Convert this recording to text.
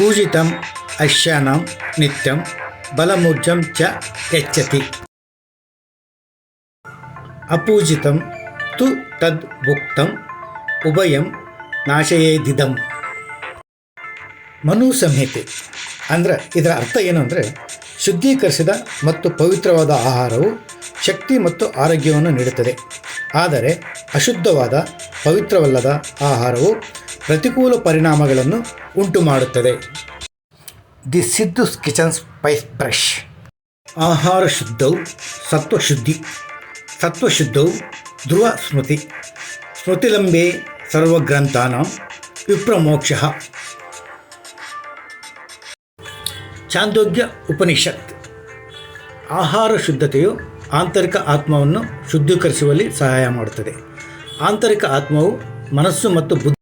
ಪೂಜಿತಂ ಅಶ್ಯಾನಾಂ ನಿತ್ಯಂ ಬಲಮೂರ್ಜಂ ಚ ಎಚ್ಚತಿ. ಅಪೂಜಿತಂ ತು ತದ್ ಉಭಯಂ ನಾಶಯೇದಿದಂ. ಮನು ಸಂಹಿತೆ ಅಂದರೆ ಇದರ ಅರ್ಥ ಏನು ಅಂದರೆ ಶುದ್ಧೀಕರಿಸಿದ ಮತ್ತು ಪವಿತ್ರವಾದ ಆಹಾರವು ಶಕ್ತಿ ಮತ್ತು ಆರೋಗ್ಯವನ್ನು ನೀಡುತ್ತದೆ. ಆದರೆ ಅಶುದ್ಧವಾದ ಪವಿತ್ರವಲ್ಲದ ಆಹಾರವು ಪ್ರತಿಕೂಲ ಪರಿಣಾಮಗಳನ್ನು ಉಂಟು ಮಾಡುತ್ತದೆ the Siddu kitchen spice brush ಆಹಾರ ಶುದ್ಧವು ಸತ್ವಶುದ್ಧಿ ಸತ್ವಶುದ್ಧವು ಧ್ರುವ ಸ್ಮೃತಿ ಸ್ಮೃತಿಲಂಬೆ ಸರ್ವಗ್ರಂಥಾನ ವಿಪ್ರಮೋಕ್ಷ. ಚಾಂದೋಗ್ಯ ಉಪನಿಷತ್. ಆಹಾರ ಶುದ್ಧತೆಯು ಆಂತರಿಕ ಆತ್ಮವನ್ನು ಶುದ್ಧೀಕರಿಸುವಲ್ಲಿ ಸಹಾಯ ಮಾಡುತ್ತದೆ. ಆಂತರಿಕ ಆತ್ಮವು ಮನಸ್ಸು ಮತ್ತು ಬುದ್ಧಿ